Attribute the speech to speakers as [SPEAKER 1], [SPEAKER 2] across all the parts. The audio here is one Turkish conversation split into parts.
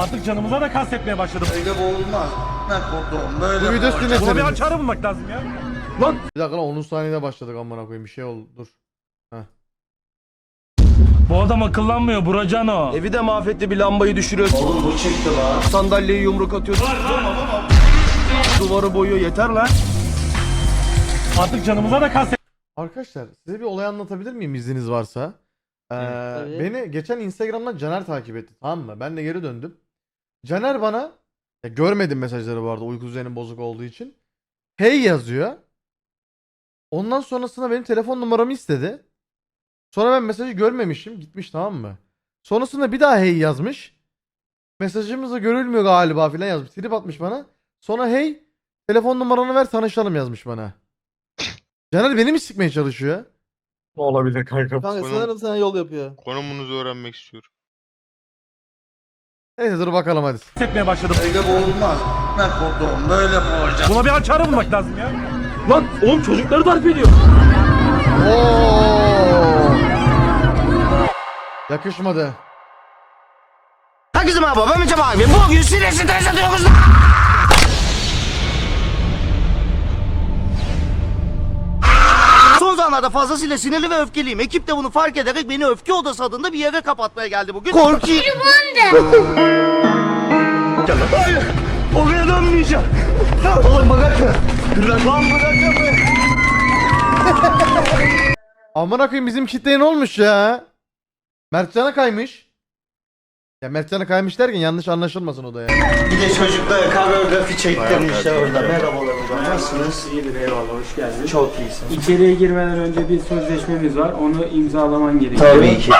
[SPEAKER 1] Artık canımıza da kastetmeye başladım.
[SPEAKER 2] Öyle boğulmaz. Ne kodum böyle
[SPEAKER 3] Bu video
[SPEAKER 2] boğulacak.
[SPEAKER 3] sünnetleri.
[SPEAKER 1] Buna bir açarı bulmak lazım ya.
[SPEAKER 3] Bir dakika lan 10. saniyede başladık amına koyayım bir şey oldu dur.
[SPEAKER 1] Bu adam akıllanmıyor Buracano.
[SPEAKER 4] Evi de mahvetti bir lambayı düşürüyor.
[SPEAKER 2] Oğlum bu çıktı lan.
[SPEAKER 4] Sandalyeyi yumruk atıyor. Duvarı boyuyor yeter lan.
[SPEAKER 1] Artık canımıza da kastet.
[SPEAKER 3] Arkadaşlar size bir olay anlatabilir miyim izniniz varsa? Ee, beni geçen Instagram'dan Caner takip etti tamam mı? Ben de geri döndüm. Caner bana ya görmedim mesajları bu arada uyku düzenim bozuk olduğu için. Hey yazıyor. Ondan sonrasında benim telefon numaramı istedi. Sonra ben mesajı görmemişim. Gitmiş tamam mı? Sonrasında bir daha hey yazmış. Mesajımız da görülmüyor galiba filan yazmış. Trip atmış bana. Sonra hey telefon numaranı ver tanışalım yazmış bana. Caner beni mi sikmeye çalışıyor?
[SPEAKER 1] Olabilir kanka.
[SPEAKER 5] Kanka sanırım sana yol yapıyor.
[SPEAKER 6] Konumunuzu öğrenmek istiyorum.
[SPEAKER 3] Neyse dur bakalım hadi.
[SPEAKER 1] Hissetmeye başladım.
[SPEAKER 2] Ege boğulmaz. Ben kodum böyle boğacağım.
[SPEAKER 1] Buna bir açar bulmak lazım ya.
[SPEAKER 4] Lan oğlum çocukları darp ediyor.
[SPEAKER 3] Oo. Yakışmadı.
[SPEAKER 4] Herkese merhaba ben Mete Bugün Sinir Stresi 9'da. anlarda fazlasıyla sinirli ve öfkeliyim. Ekip de bunu fark ederek beni öfke odası adında bir yere kapatmaya geldi bugün. Korki. Hayır. Oraya dönmeyeceğim. Oğlum bagaj mı? Lan bagaj
[SPEAKER 3] mı? Aman akıyım bizim kitleye ne olmuş ya? Mertcan'a kaymış. Ya Mertcan'a kaymış derken yanlış anlaşılmasın o da ya.
[SPEAKER 2] Bir de çocuklara koreografi çektim işte orada. Merhabalar hocam. Nasılsınız?
[SPEAKER 7] İyidir eyvallah hoş geldin.
[SPEAKER 2] Çok iyisin.
[SPEAKER 7] İçeriye girmeden önce bir sözleşmemiz var. Onu imzalaman gerekiyor.
[SPEAKER 2] Tabii ki.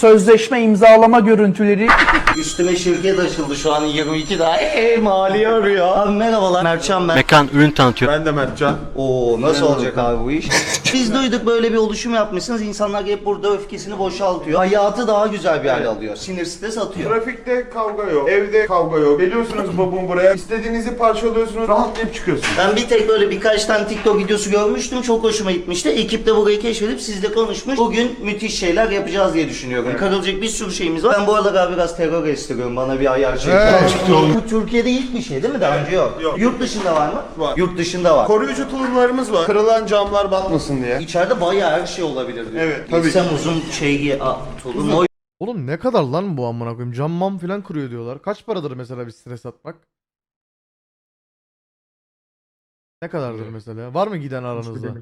[SPEAKER 8] Sözleşme imzalama görüntüleri
[SPEAKER 2] Üstüme şirket açıldı şu an 22 daha. Eee mali arıyor. Abi merhabalar. Mertcan ben.
[SPEAKER 9] Mekan ürün tanıtıyor.
[SPEAKER 6] Ben de Mertcan.
[SPEAKER 2] Oo nasıl olacak abi bu iş? Biz duyduk böyle bir oluşum yapmışsınız. İnsanlar hep burada öfkesini boşaltıyor. Hayatı daha güzel bir hale alıyor. Sinir stres atıyor.
[SPEAKER 6] Trafikte kavga yok, evde kavga yok. Geliyorsunuz babam buraya, istediğinizi parçalıyorsunuz, rahatlayıp çıkıyorsunuz.
[SPEAKER 2] Ben bir tek böyle birkaç tane TikTok videosu görmüştüm. Çok hoşuma gitmişti. Ekip de burayı keşfedip sizle konuşmuş. Bugün müthiş şeyler yapacağız diye düşünüyorum. Karılacak bir sürü şeyimiz var. Ben bu arada abi biraz terör estiriyorum. Bana bir ayar çekin. Bu Türkiye'de ilk bir şey değil mi? Daha önce yok.
[SPEAKER 6] Yok.
[SPEAKER 2] Yurt dışında var mı?
[SPEAKER 6] Var.
[SPEAKER 2] Yurt dışında var.
[SPEAKER 6] Koruyucu tulumlarımız var. Kırılan camlar batmasın diye.
[SPEAKER 2] İçeride bayağı her şey olabilir diyor.
[SPEAKER 6] Evet, tabii
[SPEAKER 2] Gitsem
[SPEAKER 6] ki.
[SPEAKER 2] uzun şey giye... Aa, tulum o
[SPEAKER 3] Oğlum ne kadar lan bu amına koyayım? Cam mam filan kırıyor diyorlar. Kaç paradır mesela bir stres atmak? Ne kadardır mesela? Var mı giden aranızda?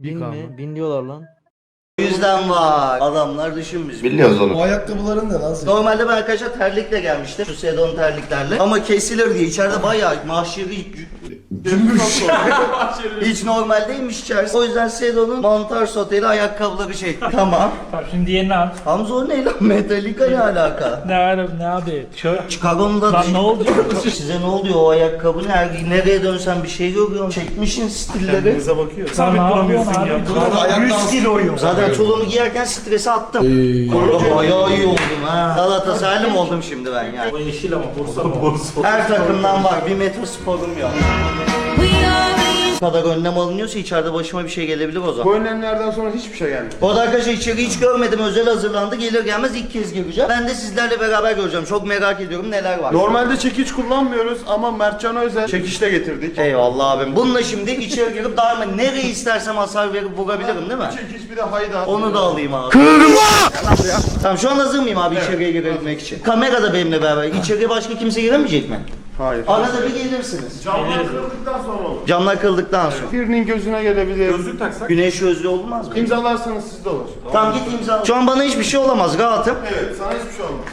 [SPEAKER 5] Bin mi? Bin diyorlar lan.
[SPEAKER 2] Yüzden var. Adamlar düşünmüş.
[SPEAKER 6] Biliyoruz onu.
[SPEAKER 8] O ayakkabıların ne lan
[SPEAKER 2] Normalde ben arkadaşlar terlikle gelmiştim. Şu sedon terliklerle. Ama kesilir diye içeride bayağı mahşeri Cümbüş. Hiç normal değilmiş içerisi. O yüzden Sedon'un mantar soteli ayakkabıları şey. Tamam.
[SPEAKER 1] Tamam şimdi yerini al.
[SPEAKER 2] Hamza o ne lan? Metallica ne alaka?
[SPEAKER 1] Ne abi ne abi? Şöyle.
[SPEAKER 2] Onu da.
[SPEAKER 1] Lan ne oldu?
[SPEAKER 2] Size ne oluyor o ayakkabı ne? Her- Nereye dönsen bir şey görüyorum. Çekmişin stilleri.
[SPEAKER 1] Sabit duramıyorsun ya.
[SPEAKER 2] 100 kiloyum. Zaten çoluğumu giyerken stresi attım. Kanka bayağı iyi oldum ha. Galatasaraylı mı oldum şimdi ben yani?
[SPEAKER 1] O yeşil ama Bursa mı?
[SPEAKER 2] Her takımdan var. Bir metro sporum yok. Bu kadar önlem alınıyorsa içeride başıma bir şey gelebilir o zaman.
[SPEAKER 6] Bu önlemlerden sonra hiçbir şey gelmedi.
[SPEAKER 2] Bu arada arkadaşlar içeri hiç görmedim. Özel hazırlandı. Gelir gelmez ilk kez gireceğim. Ben de sizlerle beraber göreceğim. Çok merak ediyorum neler var.
[SPEAKER 6] Normalde çekiç kullanmıyoruz ama Mertcan'a özel çekiçle getirdik.
[SPEAKER 2] Eyvallah abim. Bununla şimdi içeri girip daima nereye istersem hasar verip vurabilirim değil mi?
[SPEAKER 6] Çekiç bir de hayda.
[SPEAKER 2] Onu da alayım abi. tamam şu an hazır mıyım abi içeriye girebilmek için? Kamera da benimle beraber. İçeriye başka kimse giremeyecek mi?
[SPEAKER 6] Hayır.
[SPEAKER 2] Arada bir gelirsiniz.
[SPEAKER 6] Camlar kırıldıktan sonra olur.
[SPEAKER 2] Camlar kırıldıktan sonra.
[SPEAKER 6] Birinin gözüne gelebilir. Gözlük taksak.
[SPEAKER 2] Güneş gözlüğü olmaz mı?
[SPEAKER 6] İmzalarsanız sizde olur.
[SPEAKER 2] Tamam git imzala. Şu an bana hiçbir şey olamaz rahatım.
[SPEAKER 6] Evet sana hiçbir şey olmaz.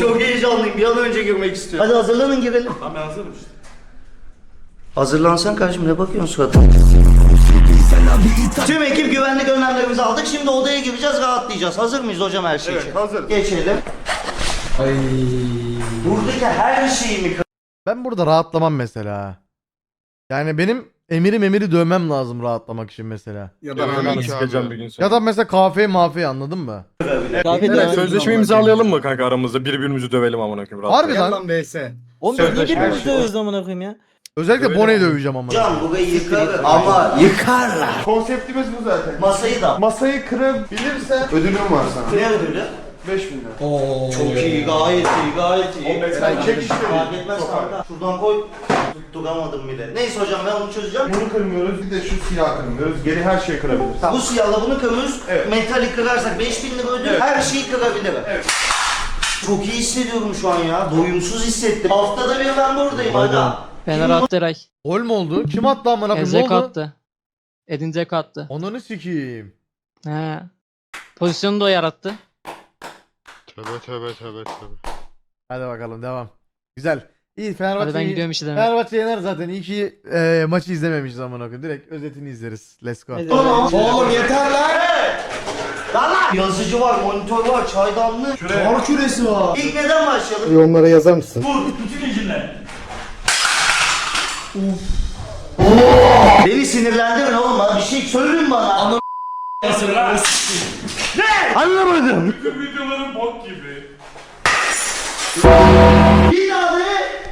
[SPEAKER 2] Çok heyecanlıyım bir an önce girmek istiyorum. Hadi hazırlanın girelim. Tamam ben hazırım işte. Hazırlansan kardeşim ne bakıyorsun suratına? Tüm ekip güvenlik önlemlerimizi aldık. Şimdi odaya gireceğiz, rahatlayacağız. Hazır mıyız hocam her şey için?
[SPEAKER 6] Evet hazır.
[SPEAKER 2] Geçelim. Buradaki her şeyi mi
[SPEAKER 3] Ben burada rahatlamam mesela. Yani benim emiri memiri dövmem lazım rahatlamak için mesela.
[SPEAKER 6] Ya da ben
[SPEAKER 4] sıkacağım bir gün
[SPEAKER 3] Ya da mesela kahve mafya anladın mı?
[SPEAKER 5] Kahve
[SPEAKER 4] Evet, sözleşme imzalayalım mı kanka aramızda? Birbirimizi dövelim amına koyayım. rahat.
[SPEAKER 3] Harbi lan.
[SPEAKER 8] Lan vs.
[SPEAKER 5] Oğlum biz niye
[SPEAKER 4] Sözleşme
[SPEAKER 5] birbirimizi
[SPEAKER 4] her şey.
[SPEAKER 5] dövüyoruz amına koyayım ya?
[SPEAKER 3] Özellikle Bone'yi döveceğim ama.
[SPEAKER 2] Hocam burayı yıkarım ama
[SPEAKER 6] Konseptimiz bu zaten.
[SPEAKER 2] masayı da.
[SPEAKER 6] Masayı kırabilirse ödülüm var sana.
[SPEAKER 2] Ne ödülü?
[SPEAKER 6] 5000 lira.
[SPEAKER 2] Çok iyi, gayet iyi, gayet iyi.
[SPEAKER 6] O sen çek işte.
[SPEAKER 2] Fark etmez kanka. Şuradan koy. Tutturamadım bile. Neyse hocam ben onu çözeceğim.
[SPEAKER 6] Bunu kırmıyoruz, bir de şu siyah kırmıyoruz. Geri her şeyi kırabiliriz.
[SPEAKER 2] Bu siyahla bunu kırıyoruz.
[SPEAKER 6] Evet.
[SPEAKER 2] Metalik kırarsak 5000 lira ödül.
[SPEAKER 6] Evet.
[SPEAKER 2] Her şeyi kırabilirim.
[SPEAKER 6] Evet.
[SPEAKER 2] Çok iyi hissediyorum şu an ya. Doyumsuz hissettim. Haftada bir ben buradayım aga.
[SPEAKER 5] Fener attı Eray.
[SPEAKER 3] Gol mü oldu? Kim attı amına koyayım? Ne
[SPEAKER 5] Ezek
[SPEAKER 3] oldu?
[SPEAKER 5] attı. Edin Dzeko attı.
[SPEAKER 3] Ananı sikeyim.
[SPEAKER 5] He. Pozisyonu da o yarattı.
[SPEAKER 9] Tövbe tövbe tövbe tövbe.
[SPEAKER 3] Hadi bakalım devam. Güzel. İyi
[SPEAKER 5] Hadi
[SPEAKER 3] Fenerbahçe.
[SPEAKER 5] ben gidiyorum işte demek.
[SPEAKER 3] Fenerbahçe yener zaten. İyi ki e, maçı izlememişiz amına koyayım. Direkt özetini izleriz. Let's go.
[SPEAKER 6] Oğlum yeter lan!
[SPEAKER 2] Lan lan! Yazıcı var, monitör var, çaydanlık.
[SPEAKER 8] Kar küresi var.
[SPEAKER 2] İlk neden başlayalım?
[SPEAKER 8] Yorumlara yazar mısın?
[SPEAKER 1] Vur bütün gücünle.
[SPEAKER 2] Beni sinirlendirme oğlum bana bir şey söyleyin bana. Ama
[SPEAKER 1] Nasıl lan?
[SPEAKER 2] anlamadım.
[SPEAKER 1] Bütün videoların bok gibi.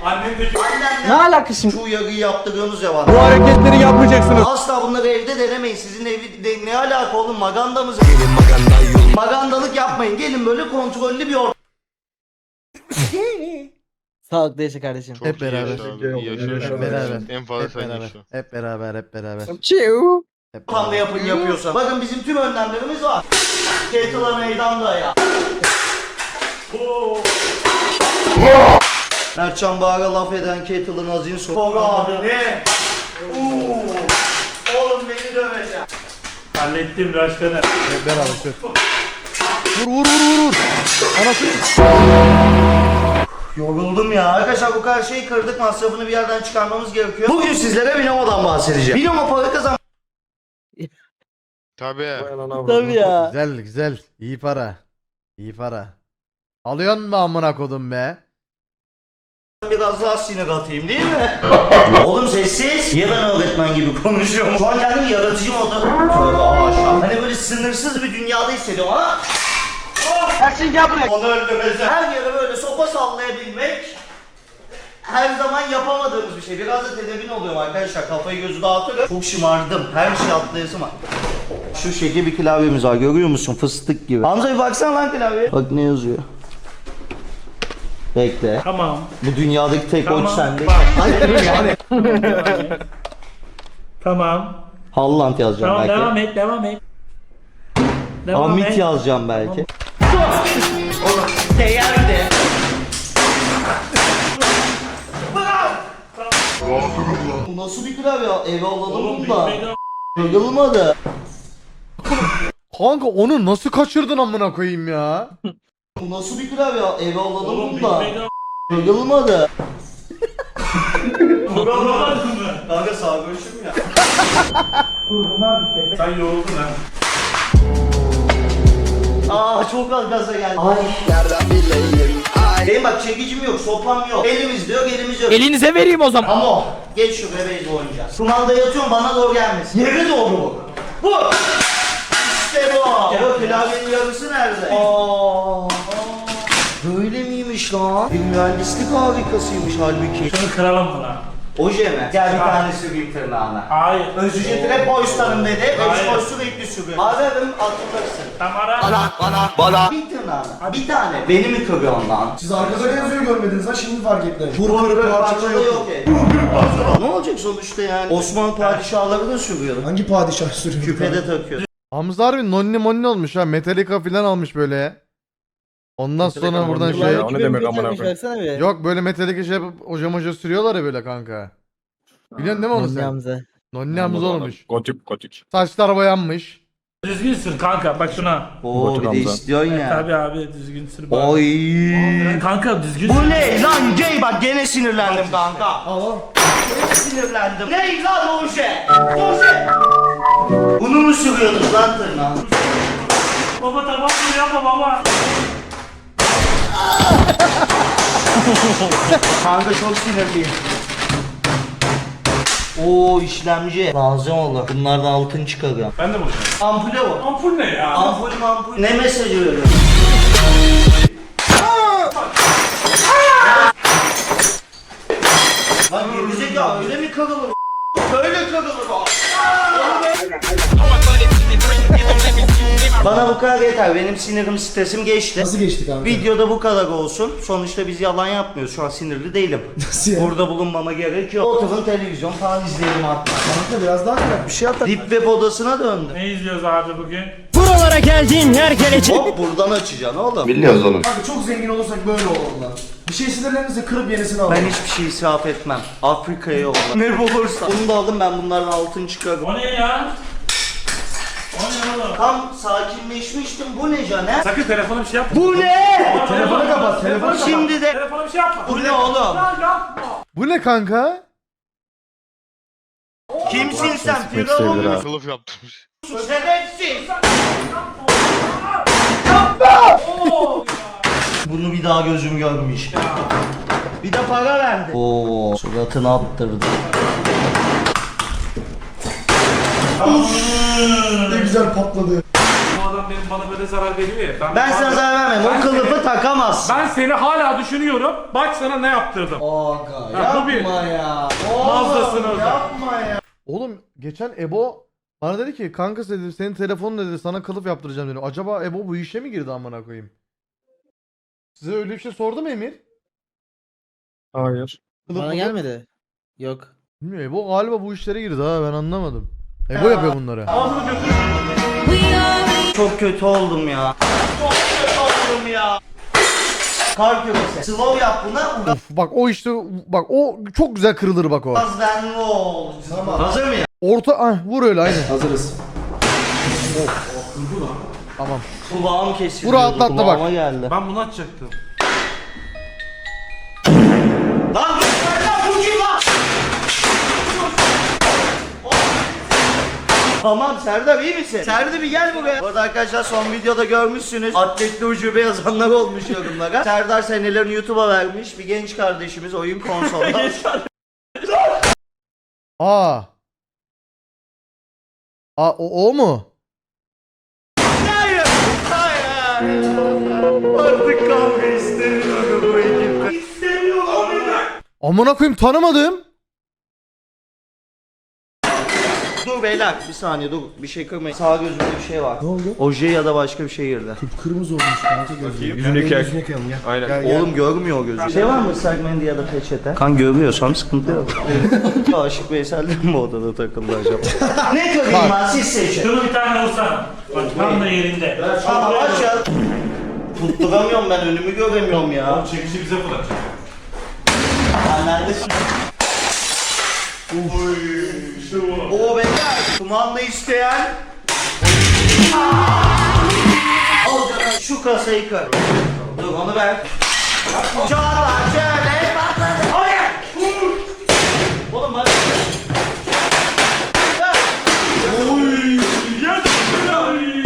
[SPEAKER 1] Annemdeki
[SPEAKER 2] Annemle
[SPEAKER 8] Ne alakası?
[SPEAKER 2] şu uyarıyı yaptırıyorsunuz ya bana.
[SPEAKER 8] Bu hareketleri yapmayacaksınız.
[SPEAKER 2] Asla bunları evde denemeyin. Sizin evi de, ne alaka oğlum maganda mı? Magandalık yapmayın. Gelin böyle kontrollü bir ortam.
[SPEAKER 5] Sağlıklı yaşa kardeşim.
[SPEAKER 9] Çok
[SPEAKER 3] Hep
[SPEAKER 9] iyi
[SPEAKER 3] beraber.
[SPEAKER 9] yaşa iyi yaşa.
[SPEAKER 3] Hep beraber.
[SPEAKER 9] En fazla
[SPEAKER 3] Hep
[SPEAKER 9] sen
[SPEAKER 3] beraber.
[SPEAKER 9] yaşa.
[SPEAKER 3] Hep beraber. Hep beraber. Hep
[SPEAKER 2] Ortamda yapın yapıyorsa. Bakın bizim tüm önlemlerimiz var. Kettle'a meydanda ya. Mertcan Bağır'a laf eden Kettle'ın azin so. Kog abi ne? Uuu. Oğlum beni dövecek.
[SPEAKER 1] hallettim başkanı.
[SPEAKER 3] Hep beraber. Sür. Vur vur vur vur vur. Anasını.
[SPEAKER 2] Yoruldum ya. Arkadaşlar bu kadar şeyi kırdık. Masrafını bir yerden çıkarmamız gerekiyor. Bugün sizlere Binomo'dan bahsedeceğim. Binomo para kazan.
[SPEAKER 9] Tabii.
[SPEAKER 5] Tabii ya.
[SPEAKER 3] Güzel güzel. İyi para. İyi para. Alıyorsun mu amına kodum be?
[SPEAKER 2] Biraz daha sinir atayım değil mi? Oğlum sessiz. Niye ben öğretmen gibi konuşuyorum? Şu an kendimi yaratıcı moda. Tövbe aşağı. Hani böyle sınırsız bir dünyada hissediyorum ama. Her şeyi gel buraya. Onu öldürmesi. Her yere böyle sopa sallayabilmek her zaman yapamadığımız bir şey. Biraz da tedirgin oluyorum arkadaşlar. Kafayı gözü dağıtıyorum. Çok şımardım. Her şey atlayasım var. Şu şekil bir klavyemiz var. Görüyor musun? Fıstık gibi. Hamza bir baksana lan klavyeye. Bak ne yazıyor. Bekle.
[SPEAKER 1] Tamam.
[SPEAKER 2] Bu dünyadaki tek
[SPEAKER 1] Tamam.
[SPEAKER 2] oç sende.
[SPEAKER 1] Bak.
[SPEAKER 2] Hayır yani.
[SPEAKER 1] Tamam.
[SPEAKER 2] Halland yazacağım
[SPEAKER 1] Tamam
[SPEAKER 2] belki.
[SPEAKER 1] devam et devam et. Devam
[SPEAKER 2] Amit
[SPEAKER 1] et.
[SPEAKER 2] yazacağım belki. Oğlum değer de. Bu nasıl bir klavye? Eve
[SPEAKER 1] Oğlum
[SPEAKER 2] bunu da. Kırılmadı.
[SPEAKER 3] Kanka onu nasıl kaçırdın amına koyayım ya?
[SPEAKER 2] Bu nasıl bir klavye? Eve alalım
[SPEAKER 1] Oğlum
[SPEAKER 2] bunu da.
[SPEAKER 1] bilmedi
[SPEAKER 2] Kırılmadı.
[SPEAKER 1] Kuramadın mı?
[SPEAKER 2] Kanka sağ görüşüm ya.
[SPEAKER 1] Sen yoruldun ha.
[SPEAKER 2] Aa çok az gaza geldi. Ay. Benim bak çekicim yok, sopam yok. Elimiz diyor, elimiz yok.
[SPEAKER 8] Elinize vereyim o zaman.
[SPEAKER 2] Ama o. Geç şu bebeği oynayacağız. Kumanda yatıyorum bana doğru gelmesin. Yere doğru bu. Bu. İşte bu. Ya klavyenin yarısı nerede? Aa. Böyle miymiş lan? Bir mühendislik harikasıymış halbuki.
[SPEAKER 1] Şunu kıralım mı lan?
[SPEAKER 2] Oje mi? Gel bir tane süreyim tırnağına.
[SPEAKER 1] Hayır.
[SPEAKER 2] Öz ücreti hep boşlarım dedi. Hep
[SPEAKER 1] Hayır.
[SPEAKER 2] boş sürekli sürüyor. Ararım atılırsın.
[SPEAKER 1] Tam ara.
[SPEAKER 2] Bir tırnağına. Bir tane. Beni mi kırıyorsun lan?
[SPEAKER 8] Siz arkada ne yazıyor görmediniz ha şimdi fark ettim.
[SPEAKER 2] Vur parçada yok. Ne olacak sonuçta yani? Osmanlı padişahları da sürüyor.
[SPEAKER 8] Hangi padişah sürüyor?
[SPEAKER 2] Küpede takıyor.
[SPEAKER 3] Hamza harbi nonni monni olmuş ha. Metallica falan almış böyle. Ondan sonra buradan şey...
[SPEAKER 5] O ne demek amına koyayım?
[SPEAKER 3] Yok böyle Metallica şey yapıp oja moja sürüyorlar ya böyle kanka. Biliyorsun değil mi onu
[SPEAKER 5] Nonni
[SPEAKER 3] sen?
[SPEAKER 5] Hamza.
[SPEAKER 3] Nonni Hamza olmuş.
[SPEAKER 9] Gotik gotik.
[SPEAKER 3] Saçlar boyanmış.
[SPEAKER 1] Düzgün sür kanka bak şuna.
[SPEAKER 2] Oo bir de istiyorsun ya.
[SPEAKER 1] Tabii abi düzgün sür.
[SPEAKER 2] Oy.
[SPEAKER 1] Kanka düzgün
[SPEAKER 2] Bu
[SPEAKER 1] sür.
[SPEAKER 2] ne lan gay bak gene sinirlendim kanka. Gene sinirlendim. Ne lan oje? Oje. Bunu mu sürüyorsunuz lan tırnağa?
[SPEAKER 1] Baba tamam mı yapma baba.
[SPEAKER 2] Kanka çok sinirliyim. Oo işlemci. Lazım olur. Bunlardan altın çıkarıyorum.
[SPEAKER 1] Ben de boşum.
[SPEAKER 2] Ampule bu.
[SPEAKER 1] Ampul ne ya?
[SPEAKER 2] Ampul mampul. Ne mesajı veriyor? Lan gerizekalı öyle mi kırılır? Böyle kırılır o. Bana bu kadar yeter. Benim sinirim stresim geçti.
[SPEAKER 8] Nasıl geçtik abi?
[SPEAKER 2] Videoda bu kadar olsun. Sonuçta biz yalan yapmıyoruz. Şu an sinirli değilim.
[SPEAKER 8] Nasıl ya?
[SPEAKER 2] Burada bulunmama gerek yok. Oturun televizyon falan izleyelim hatta.
[SPEAKER 8] Kanka biraz daha yap. Bir şey da.
[SPEAKER 2] Deep web odasına döndüm.
[SPEAKER 1] Ne izliyoruz abi bugün?
[SPEAKER 5] Buralara geldiğin her geleceğin.
[SPEAKER 2] Hop buradan açacaksın oğlum.
[SPEAKER 8] Kanka çok zengin olursak böyle olur lan. Bir şey sinirlerinizi kırıp yenisini alın.
[SPEAKER 2] Ben hiçbir şey israf etmem. Afrika'ya yolla. ne bulursa. Bunu da alın ben bunlardan altın çıkarım.
[SPEAKER 1] O ne ya?
[SPEAKER 2] Tam sakinleşmiştim. Bu ne Caner?
[SPEAKER 1] Sakın telefona bir şey yapma.
[SPEAKER 2] Bu ne?
[SPEAKER 8] Telefonu kapat, telefonu kapat.
[SPEAKER 2] Şimdi de
[SPEAKER 1] Telefona bir şey yapma.
[SPEAKER 2] bu ne oğlum?
[SPEAKER 1] Lan yapma.
[SPEAKER 3] Bu ne kanka?
[SPEAKER 2] Kimsin sen? Firavun
[SPEAKER 9] Kılıf yaptırmış.
[SPEAKER 2] Şerefsiz.
[SPEAKER 1] Oo.
[SPEAKER 2] Bunu bir daha gözüm görmüş. Bir de para verdi. Oo, suratını attırdı.
[SPEAKER 8] Ne güzel patladı.
[SPEAKER 1] Bu adam benim bana böyle zarar veriyor ya.
[SPEAKER 2] Ben sana zarar vermem.
[SPEAKER 1] Ben
[SPEAKER 2] O kılıfı
[SPEAKER 1] seni-
[SPEAKER 2] takamazsın.
[SPEAKER 1] Ben seni hala düşünüyorum. Bak sana ne yaptırdım. Ya bu bir-
[SPEAKER 8] yapma ya. Oğlum yapma ya.
[SPEAKER 3] Oğlum geçen Ebo bana dedi ki kanka dedi senin telefonun dedi sana kılıf yaptıracağım dedi. Acaba Ebo bu işe mi girdi amına koyayım? Size öyle bir şey sordu mu Emir?
[SPEAKER 7] Hayır.
[SPEAKER 3] Kılıf
[SPEAKER 5] Bana
[SPEAKER 3] mılıf-
[SPEAKER 5] gelmedi. Yok.
[SPEAKER 3] Bilmiyorum Ebo galiba bu işlere girdi ha ben anlamadım. Ebo yapıyor bunları.
[SPEAKER 2] Çok kötü oldum ya. Çok kötü oldum ya. Kar küresi. Slow yap buna.
[SPEAKER 3] Of bak o işte bak o çok güzel kırılır bak o.
[SPEAKER 2] Uraz denli ol.
[SPEAKER 8] Tamam.
[SPEAKER 2] Hazır mı ya?
[SPEAKER 3] Orta ah vur öyle aynen.
[SPEAKER 8] Hazırız.
[SPEAKER 3] Tamam.
[SPEAKER 2] Kulağım kesildi.
[SPEAKER 3] Vur atlattı bak.
[SPEAKER 2] Kulağıma geldi.
[SPEAKER 1] Ben bunu açacaktım.
[SPEAKER 2] Tamam Serdar iyi misin? Serdar bir gel buraya. Bu arada arkadaşlar son videoda görmüşsünüz. Atletli ucube yazanlar olmuş yorumlara. Serdar senelerini YouTube'a vermiş. Bir genç kardeşimiz oyun konsolda.
[SPEAKER 3] Aa. Aa o, o mu?
[SPEAKER 2] Hayır! Hayır! Artık kavga istemiyorum bu ekipte. İstemiyorum.
[SPEAKER 3] Amına koyayım tanımadım.
[SPEAKER 2] Dur beyler bir saniye dur bir şey kırmayın. Sağ gözümde bir şey var. Ne oldu? Oje ya da başka bir şey girdi.
[SPEAKER 8] Kırmızı olmuş kanka gözü.
[SPEAKER 9] Yüzündeki yak.
[SPEAKER 8] Yüzünü yıkayalım gel.
[SPEAKER 9] Aynen.
[SPEAKER 8] Gel, gel.
[SPEAKER 2] Oğlum görmüyor o gözü. Şey var mı ıslak mendil ya da peçete? Kan görmüyorsam sıkıntı yok. Aşık Veysel de mi odada takıldı acaba? ne kırayım ben siz seçin.
[SPEAKER 1] Şunu bir tane olsana. Bak tam da yerinde.
[SPEAKER 2] Tamam aç ya. Tutturamıyorum ben önümü göremiyorum ya.
[SPEAKER 1] Çekişi bize bırakacak.
[SPEAKER 2] Ben neredesin?
[SPEAKER 1] İşte bu.
[SPEAKER 2] Oo kumanda isteyen Al şu kasayı kır. Dur onu ver. Çağlar şöyle patladı Hayır Vur. Oğlum hadi
[SPEAKER 1] Oy. Yes. Ay.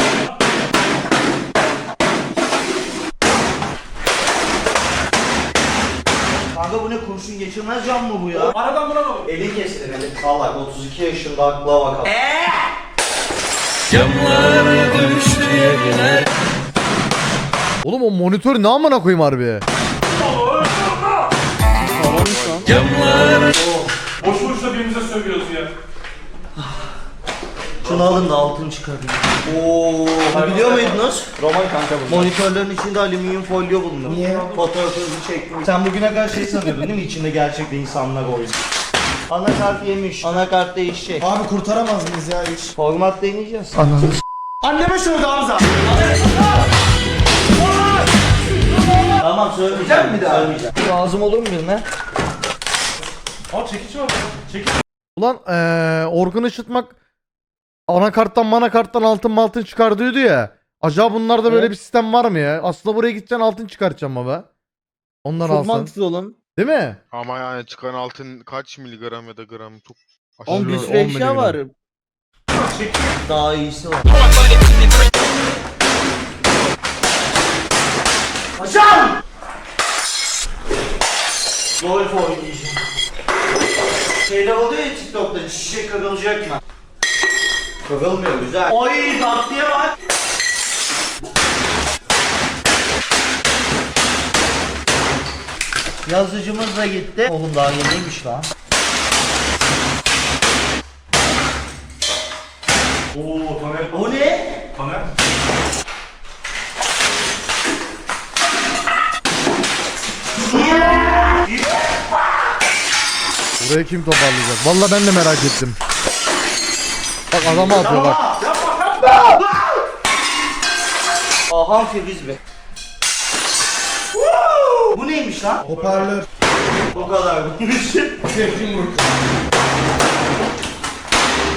[SPEAKER 2] Ne kurşun geçirmez cam mı bu ya?
[SPEAKER 1] Aradan buna bak.
[SPEAKER 2] Eli kesilir eli salak 32 yaşında akla bakalım
[SPEAKER 3] Oğlum o monitör ne amına koyayım harbi?
[SPEAKER 1] Boş boşuna birbirimize sövüyoruz ya.
[SPEAKER 2] Şunu alın da altın çıkarayım. Oo, biliyor muydunuz?
[SPEAKER 8] Roman kanka bu.
[SPEAKER 2] Monitörlerin içinde alüminyum folyo bulunur.
[SPEAKER 8] Niye?
[SPEAKER 2] Fotoğrafınızı çektim. Sen bugüne kadar şey sanıyordun değil mi? İçinde gerçekten insanlar oynuyor. Anakart yemiş. Anakart değişecek.
[SPEAKER 8] Abi kurtaramaz mıyız ya hiç?
[SPEAKER 2] Format deneyeceğiz.
[SPEAKER 8] Anneme şurada Hamza.
[SPEAKER 2] Tamam söylemeyeceğim. bir daha? Söylemeyeceğim. Lazım olur mu birine?
[SPEAKER 1] Aa çekiç var. Çekiç.
[SPEAKER 3] Ulan eee Orkun Işıtmak anakarttan manakarttan altın maltın çıkar diyordu ya. Acaba bunlarda böyle bir sistem var mı ya? Aslında buraya gideceksin altın çıkartacaksın baba. Ondan
[SPEAKER 5] Çok
[SPEAKER 3] alsın.
[SPEAKER 5] mantıklı oğlum.
[SPEAKER 3] Değil mi?
[SPEAKER 9] Ama yani çıkan altın kaç miligram ya da gram çok
[SPEAKER 5] Oğlum bir
[SPEAKER 9] aşırı.
[SPEAKER 5] sürü
[SPEAKER 3] 10
[SPEAKER 5] eşya
[SPEAKER 3] miligram.
[SPEAKER 5] var.
[SPEAKER 2] Daha iyisi var. Hocam! Golf oynayacağım. Şeyler oluyor ya TikTok'ta şişe kırılacak mı? Kıvılmıyor güzel. Oy tatlıya bak. Yazıcımız da gitti. Oğlum daha yeniymiş lan.
[SPEAKER 1] Oo Taner.
[SPEAKER 2] O ne?
[SPEAKER 1] Taner.
[SPEAKER 3] Burayı kim toparlayacak? Valla ben de merak ettim. Bak adamı atıyor bak.
[SPEAKER 2] Ahan Frizbi. Bu neymiş lan?
[SPEAKER 8] Hoparlör.
[SPEAKER 2] O kadar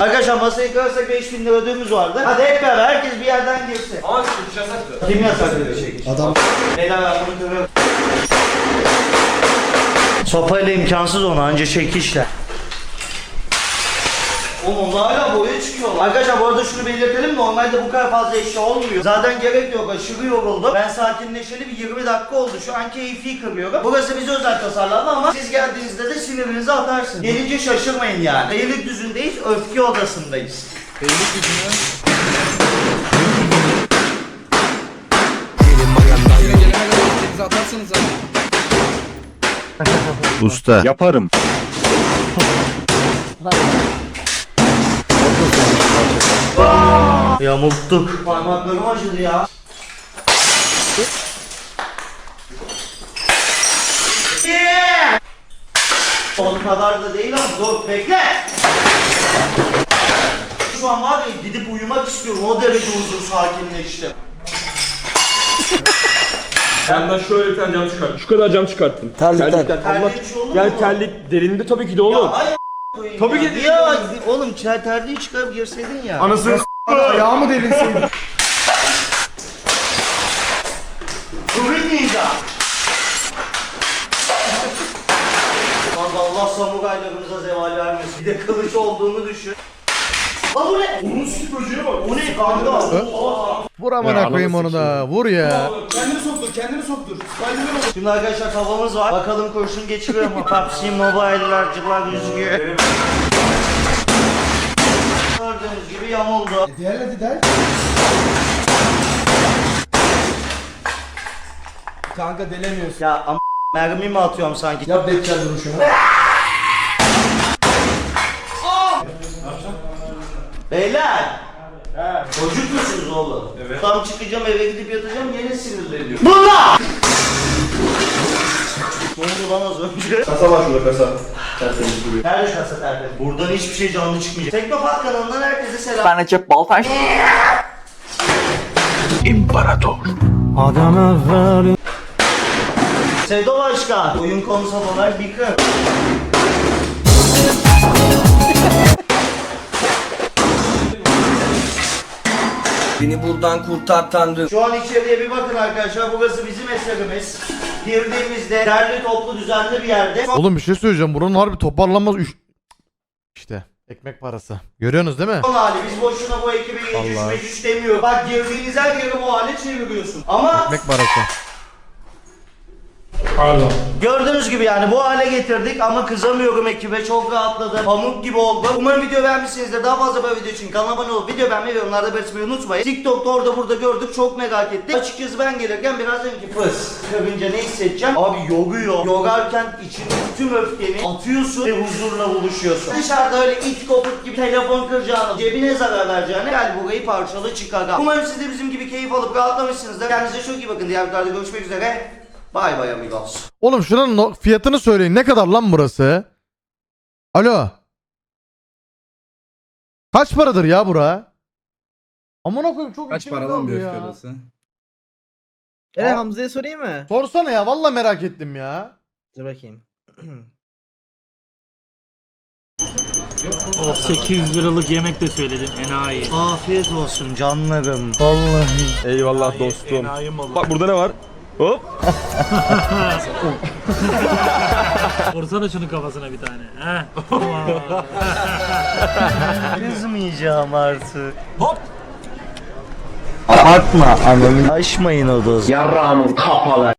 [SPEAKER 2] Arkadaşlar masayı kırarsak 5000 lira ödüğümüz vardı. Hadi hep beraber herkes bir yerden girsin. Ama Kim yasak dedi çekiş?
[SPEAKER 8] Adam
[SPEAKER 2] Beyler ben bunu kırıyorum. Sopayla imkansız onu anca çekişle. Oğlum onlar hala boya çıkıyor. Arkadaşlar bu arada şunu belirtelim normalde bu kadar fazla eşya olmuyor. Zaten gerek yok aşırı yoruldum. Ben sakinleşeli bir 20 dakika oldu. Şu an keyfi kırıyorum. Burası bize özel tasarlandı ama siz geldiğinizde de sinirinizi atarsın. Gelince şaşırmayın yani. Beylikdüzü'ndeyiz, öfke odasındayız.
[SPEAKER 6] Usta. Yaparım.
[SPEAKER 2] Yamulttuk. Parmaklarım acıdı ya. O kadar da değil ama dur bekle. Şu an var ya gidip uyumak istiyorum. O derece huzur sakinleşti.
[SPEAKER 1] Benden şöyle bir tane cam çıkarttım. Şu kadar cam çıkarttım.
[SPEAKER 5] Terlikten.
[SPEAKER 2] Terliğe bir şey olur mu?
[SPEAKER 1] Yani terlik derininde tabii ki de
[SPEAKER 2] Ya
[SPEAKER 1] oğlum.
[SPEAKER 2] hayır koyayım
[SPEAKER 1] Tabii
[SPEAKER 2] ya.
[SPEAKER 1] ki de-
[SPEAKER 2] Ya oğlum ter terliği çıkarıp girseydin ya.
[SPEAKER 6] Anasını s***. Ayağımı delinseydi.
[SPEAKER 2] Kıvırık ninja. Kanka Allah samuraylarımıza zeval vermesin. Bir de kılıç olduğunu düşün. Lan bu ne?
[SPEAKER 1] Onun sikip böceğe bak.
[SPEAKER 2] Bu ne kanka?
[SPEAKER 3] Vur amına koyayım onu da. Vur ya.
[SPEAKER 8] kendini soktur, kendini soktur. Spiderman ol.
[SPEAKER 2] Şimdi arkadaşlar kafamız var. Bakalım kurşun geçiriyor mu? PUBG Mobile'larcılar yüzüyor. Gördüğünüz gibi yamuldu.
[SPEAKER 8] Değer hadi der. Kanka delemiyorsun.
[SPEAKER 2] Ya am mermi mi atıyorum sanki?
[SPEAKER 8] Yap Deccal duruşunu.
[SPEAKER 2] Beyler! Çocuk musunuz oğlum? Evet. Tam çıkacağım eve gidip yatacağım yine sinirleniyorum. Bunlar! Ne oldu lan az önce?
[SPEAKER 6] Kasa var şurada kasa. Tertemiz duruyor.
[SPEAKER 2] Nerede kasa tertemiz? Buradan hiçbir şey canlı çıkmayacak. Teknopark kanalından herkese selam.
[SPEAKER 5] Ben Recep Baltaş.
[SPEAKER 2] Sevdo Başkan. Oyun konsol olarak bir kır.
[SPEAKER 5] Beni buradan kurtar tanrım.
[SPEAKER 2] Şu an içeriye bir bakın arkadaşlar. Burası bizim eserimiz. Girdiğimizde derli toplu düzenli bir yerde.
[SPEAKER 3] Oğlum bir şey söyleyeceğim. Buranın harbi toparlanmaz. Üş... İşte ekmek parası. Görüyorsunuz değil mi?
[SPEAKER 2] Son hali biz boşuna bu ekibe geçiş
[SPEAKER 3] Allah.
[SPEAKER 2] mecüş demiyor. Bak girdiğiniz her yeri bu hale çeviriyorsun. Ama
[SPEAKER 3] Ekmek parası.
[SPEAKER 1] Pardon.
[SPEAKER 2] gördüğünüz gibi yani bu hale getirdik ama kızamıyorum ekibe çok rahatladı. Pamuk gibi oldu. Umarım video beğenmişsinizdir. Daha fazla böyle video için kanala abone olup video beğenmeyi ve yorumlarda belirtmeyi unutmayın. TikTok'ta orada burada gördük çok merak ettik. Açıkçası ben gelirken biraz ki fıs. Kırınca ne hissedeceğim? Abi yoruyor. Yorarken içindeki tüm öfkeni atıyorsun ve huzurla buluşuyorsun. Dışarıda öyle it kopuk gibi telefon kıracağını, cebine zarar vereceğini gel burayı parçalı çıkar. Umarım siz de bizim gibi keyif alıp rahatlamışsınızdır. Kendinize çok iyi bakın. Diğer videolarda görüşmek üzere. Bay bay amigos.
[SPEAKER 3] Oğlum şuranın no- fiyatını söyleyin. Ne kadar lan burası? Alo. Kaç paradır ya bura? Amına koyayım çok
[SPEAKER 10] Kaç
[SPEAKER 3] içim
[SPEAKER 10] para lan
[SPEAKER 3] kaldı
[SPEAKER 10] bir
[SPEAKER 3] ya.
[SPEAKER 10] öfke odası?
[SPEAKER 5] Eren Hamza'ya sorayım mı?
[SPEAKER 3] Sorsana ya valla merak ettim ya.
[SPEAKER 5] Dur bakayım.
[SPEAKER 7] 800 liralık yemek de söyledim enayi.
[SPEAKER 2] Afiyet olsun canlarım. Vallahi.
[SPEAKER 1] Eyvallah dostum. Bak burada ne var? Hop.
[SPEAKER 7] Vursana şunu kafasına bir tane. Heh.
[SPEAKER 2] Kızmayacağım artık. Hop. Abartma ananı. Aşmayın o dozu.
[SPEAKER 5] Yarrağımın kapalı.